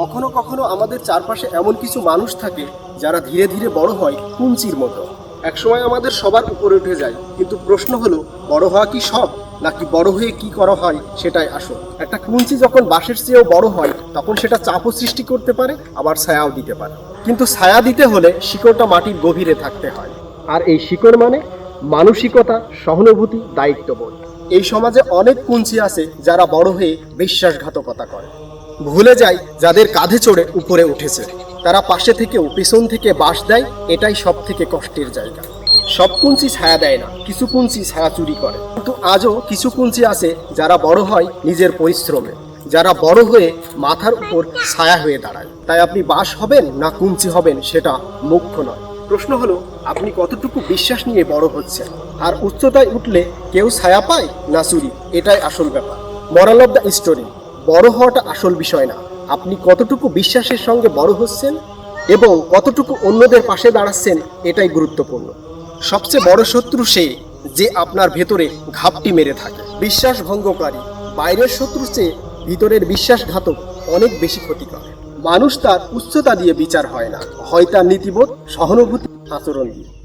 কখনো কখনো আমাদের চারপাশে এমন কিছু মানুষ থাকে যারা ধীরে ধীরে বড় হয় কুঞ্চির মতো। একসময় আমাদের সবার উপরে উঠে যায়, কিন্তু প্রশ্ন হলো, বড় হওয়া কি সব, নাকি বড় হয়ে কি করা হয় সেটাই আসল। একটা কুঞ্চি যখন বাঁশের চেয়েও বড় হয়, তখন সেটা চাপও সৃষ্টি করতে পারে, আবার ছায়াও দিতে পারে। কিন্তু ছায়া দিতে হলে শিকড়টা মাটির গভীরে থাকতে হয়। আর এই শিকড় মানে মানসিকতা, সহানুভূতি, দায়িত্ববোধ। এই সমাজে অনেক কুঞ্চি আছে যারা বড় হয়ে বিশ্বাসঘাতকতা করে। ভুলে যায় যাদের কাঁধে চড়ে উপরে উঠেছে। তারা পাশে থেকেও পিছন থেকে বাস দেয়, এটাই সব থেকে কষ্টের জায়গা। সব কুঞ্চি ছায়া দেয় না, কিছু কুঞ্চি ছায়া চুরি করে। কিন্তু আজও কিছু কুঞ্চি আছে যারা বড় হয় নিজের পরিশ্রমে। যারা বড় হয়ে মাথার উপর ছায়া হয়ে দাঁড়ায়। তাই আপনি বাস হবেন না কুঞ্চি হবেন সেটা মুখ্য নয়। প্রশ্ন হলো, আপনি কতটুকু বিশ্বাস নিয়ে বড় হচ্ছেন? আর উচ্চতায় উঠলে কেউ ছায়া পায় না চুরি? এটাই আসল ব্যাপার। মরাল অফ দ্য স্টোরি বড় হওয়াটা আসল বিষয় না। আপনি কতটুকু বিশ্বাসের সঙ্গে বড় হচ্ছেন এবং কতটুকু অন্যদের পাশে দাঁড়াচ্ছেন এটাই গুরুত্বপূর্ণ। সবচেয়ে বড় শত্রু সে যে আপনার ভেতরে ঘাপটি মেরে থাকে। বিশ্বাস ভঙ্গকারী বাইরের শত্রু চেয়ে ভিতরের বিশ্বাসঘাতক অনেক বেশি ক্ষতিকর। মানুষ তার উচ্চতা দিয়ে বিচার হয় না। হয় তার নীতিবোধ, সহানুভূতি আচরণ দিয়ে